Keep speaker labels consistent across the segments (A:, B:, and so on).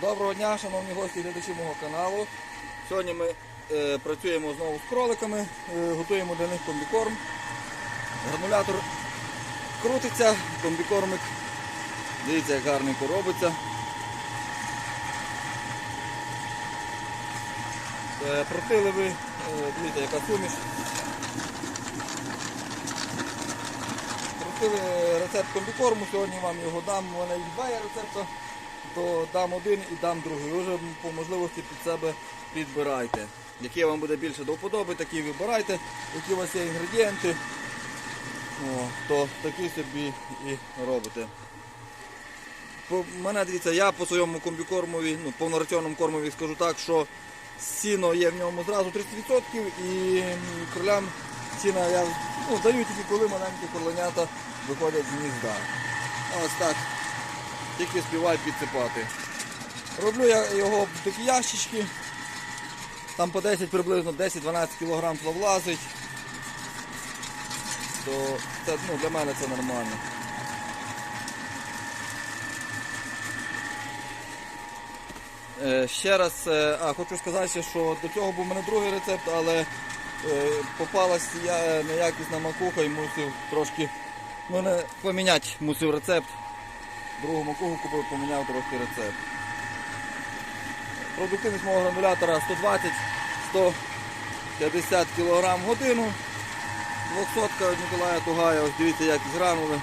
A: Доброго дня, шановні гості і глядачі мого каналу. Сьогодні ми е, працюємо знову з кроликами, е, готуємо для них комбікорм. Гранулятор крутиться, комбікормик. Дивіться, як гарненько робиться. Е, Просили ви, е, дивіться, яка суміш. Просили рецепт комбікорму, сьогодні вам його дам. У мене два рецепта то дам один і дам другий. Ви вже по можливості під себе підбирайте. Який вам буде більше до вподоби, такі вибирайте, які у вас є інгредієнти, О, то такі собі і робите. По мене дивіться, я по своєму комбікормові, ну, повнораціонному кормові скажу так, що сіно є в ньому зразу 30% і кролям сіна я ну, даю тільки коли маленькі кроленята виходять з гнізда. Ось так тільки співаю підсипати. Роблю я його в такі ящички. Там по 10 приблизно 10-12 кг влазить. То це, ну, для мене це нормально. Е, Ще раз, е, а, хочу сказати, що до цього був у мене другий рецепт, але е, попалась я неякісна макуха і мусив трошки ну, не, поміняти мусив рецепт. Другу макуху купив, поміняв трохи рецепт. Продуктивність мого гранулятора 120-150 кг в годину. 200 від Ніколая Тугая, ось дивіться як згранули.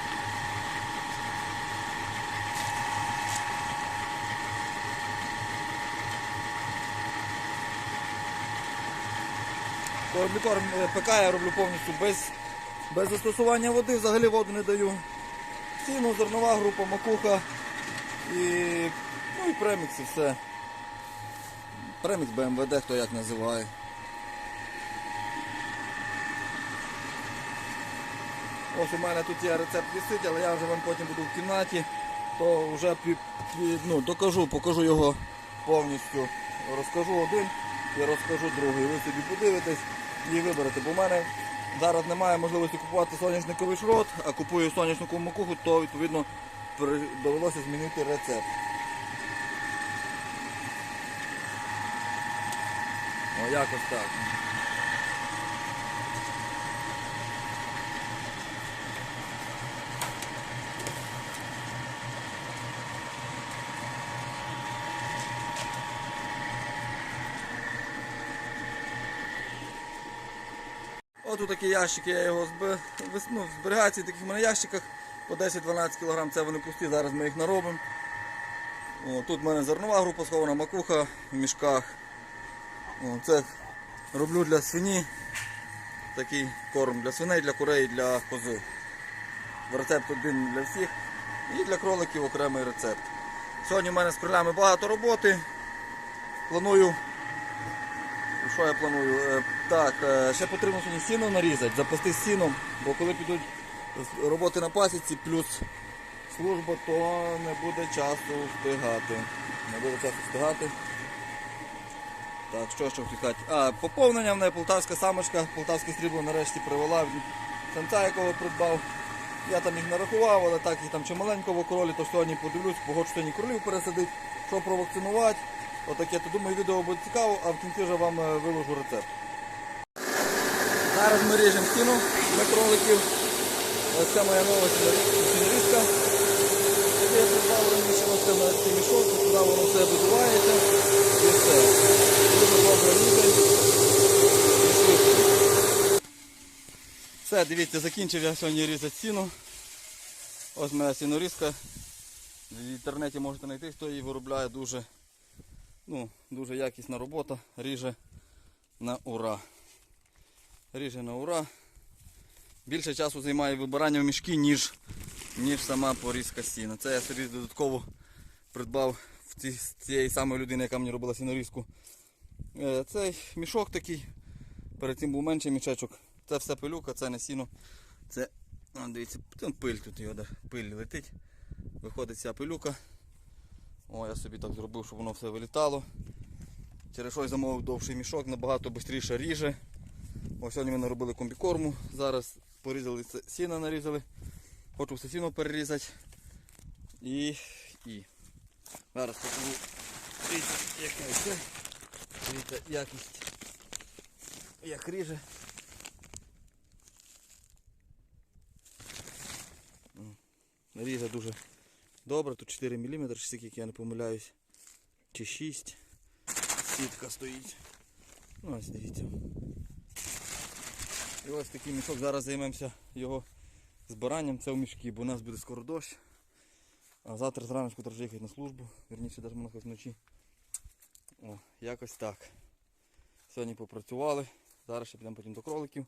A: Комбікорм е, ПК я роблю повністю без, без застосування води, взагалі воду не даю. Сіно, зернова група, макуха і, ну і премікс і все. Премікс БМВД, хто як називає. Ось у мене тут є рецепт висить, але я вже вам потім буду в кімнаті, то вже ну, докажу, покажу його повністю. Розкажу один і розкажу другий. Ви собі подивитесь і виберете. Бо в мене зараз немає можливості купувати соняшниковий шрот, а купую соняшникову макуху, то відповідно довелося змінити рецепт. О, якось так. У такі ящики я його ну, зберігаю в таких в мене ящиках по 10-12 кг, це вони пусті, зараз ми їх наробимо. Тут в мене зернова група схована, макуха в мішках. Це роблю для свині такий корм для свиней, для курей, для кози. Рецепт один для всіх і для кроликів окремий рецепт. Сьогодні в мене з кролями багато роботи. Планую що я планую? Е, Так, е, ще потрібно сьогодні сіно нарізати, запасти сіном, бо коли підуть роботи на пасіці плюс служба, то не буде часу встигати. Не буде часу встигати. Так, що ще хотів сказати? А, поповнення в неї полтавська самочка, полтавське срібло нарешті привела самця, якого придбав. Я там їх нарахував, але так їх там чималенько в кролі, то сьогодні подивлюсь, погоджу сьогодні кролів пересадить, що провакцинувати. Отаке, то думаю, відео буде цікаво, а в кінці вже вам е, виложу рецепт. Зараз ми ріжемо стіну для кроликів. Ось це моя нова сінорізка. Це я придбав раніше це на цей мішок, туди воно все видувається і все. Дуже добре ріже. Все, дивіться, закінчив я сьогодні різати сіну. Ось моя сінорізка. В інтернеті можете знайти, хто її виробляє дуже, ну, дуже якісна робота. Ріже на ура. Ріже на ура. Більше часу займає вибирання в мішки, ніж, ніж сама порізка сіна. Це я собі додатково придбав в ці, цієї самої людини, яка мені робила сінорізку. Е, Цей мішок такий. Перед цим був менший мішечок. Це все пилюка, це не сіно. Це, дивіться, пиль тут його, пиль летить. Виходить ця пилюка. О, я собі так зробив, щоб воно все вилітало. Через що я замовив довший мішок, набагато швидше ріже. Ось сьогодні ми наробили комбікорму. Зараз порізали це сіно нарізали. Хочу все сіно перерізати. І. і. Зараз покажу Дивіться. Дивіться, якість. Як ріже. Ріже дуже добре, тут 4 мм, скільки я не помиляюсь. Чи 6. Сітка стоїть. Ну ось дивіться. І ось такий мішок. Зараз займемося його збиранням. Це в мішки, бо у нас буде скоро дощ. А завтра зранку треба їхати на службу. Вірніше, навіть можна вночі. О, якось так. Сьогодні попрацювали. Зараз ще підемо потім до кроликів.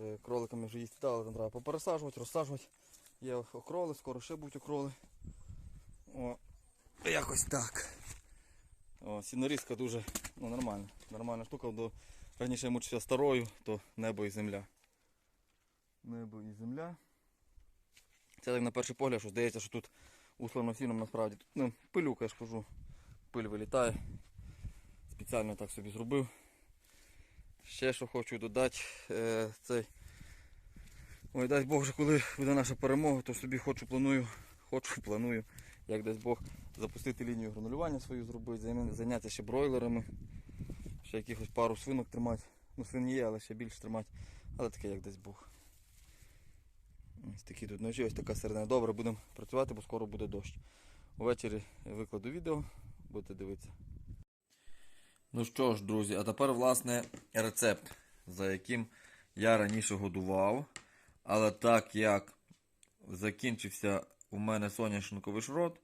A: Е, Кроликами вже їсти дали, там треба попересаджувати, розсаджувати. Є окроли, скоро ще будуть окроли. О, якось так. О, сінорізка дуже ну, нормальна. Нормальна штука. До... Раніше я мучився старою, то небо і земля. Небо і земля. Це так на перший погляд, що здається, що тут услано сіном насправді. Тут ну, пилюка, я ж кажу. Пиль вилітає. Спеціально так собі зробив. Ще що хочу додати, е, цей. Ой, дай Бог, вже коли буде наша перемога, то собі хочу планую, хочу, планую, як дасть Бог, запустити лінію гранулювання свою зробити, зайнятися ще бройлерами, ще якихось пару свинок тримати. Ну, свині є, але ще більше тримати. Але таке як дасть Бог. Ось такі тут ночі, ось така середина. Добре, будемо працювати, бо скоро буде дощ. Увечері викладу відео, будете дивитися. Ну що ж, друзі, а тепер, власне, рецепт, за яким я раніше годував. Але так як закінчився у мене соняшниковий шрот,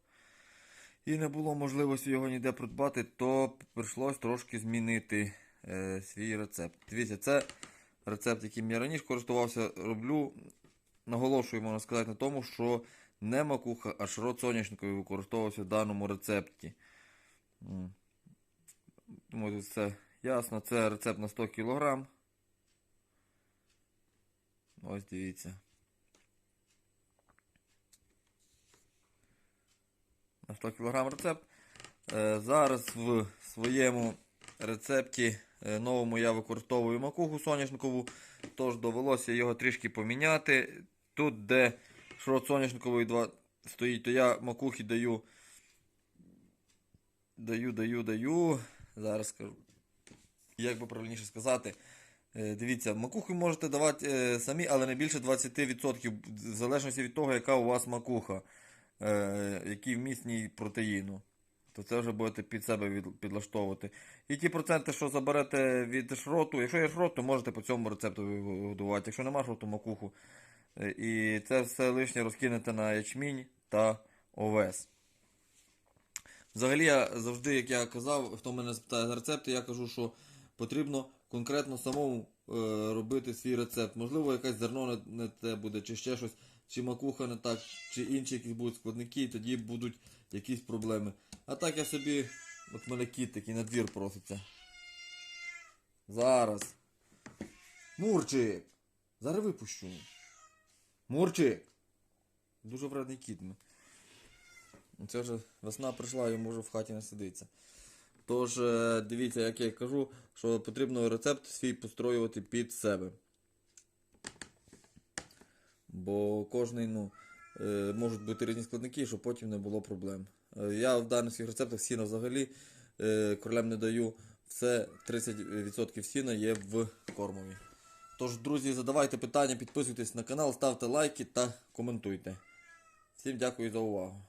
A: і не було можливості його ніде придбати, то прийшлось трошки змінити е, свій рецепт. Дивіться, це рецепт, яким я раніше користувався, роблю. Наголошую, можна сказати, на тому, що не макуха, а шрот соняшниковий використовувався в даному рецепті. Думаю, тут все ясно. Це рецепт на 100 кг. Ось дивіться. На 100 кг рецепт. Е, Зараз в своєму рецепті е, новому я використовую макуху соняшникову, тож довелося його трішки поміняти. Тут, де шрот соняшниковий 2 стоїть, то я макухи даю. Даю, даю, даю. Зараз скажу. Як би правильніше сказати. Е, Дивіться, макухи можете давати е, самі, але не більше 20%, в залежності від того, яка у вас макуха, е, який вміст в ній протеїну. То це вже будете під себе підлаштовувати. І ті проценти, що заберете від шроту, якщо є шрот, то можете по цьому рецепту годувати. Якщо нема шроту, макуху. І це все лишнє розкинете на ячмінь та овес. Взагалі, я завжди, як я казав, хто мене запитає за рецепти, я кажу, що потрібно конкретно самому е, робити свій рецепт. Можливо, якесь зерно не, не те буде, чи ще щось, чи макуха не так, чи інші якісь будуть складники, і тоді будуть якісь проблеми. А так я собі, от мене кіт такий на двір проситься. Зараз. Мурчик! Зараз випущу. Мурчик! Дуже вредний кіт. Це вже весна прийшла, йому вже в хаті не сидиться. Тож, е, дивіться, як я кажу, що потрібно рецепт свій построювати під себе. Бо кожний, ну, е, можуть бути різні складники, щоб потім не було проблем. Е, Я в даних своїх рецептах сіна взагалі королям не даю. Все 30% сіна є в кормові. Тож, друзі, задавайте питання, підписуйтесь на канал, ставте лайки та коментуйте. Всім дякую за увагу.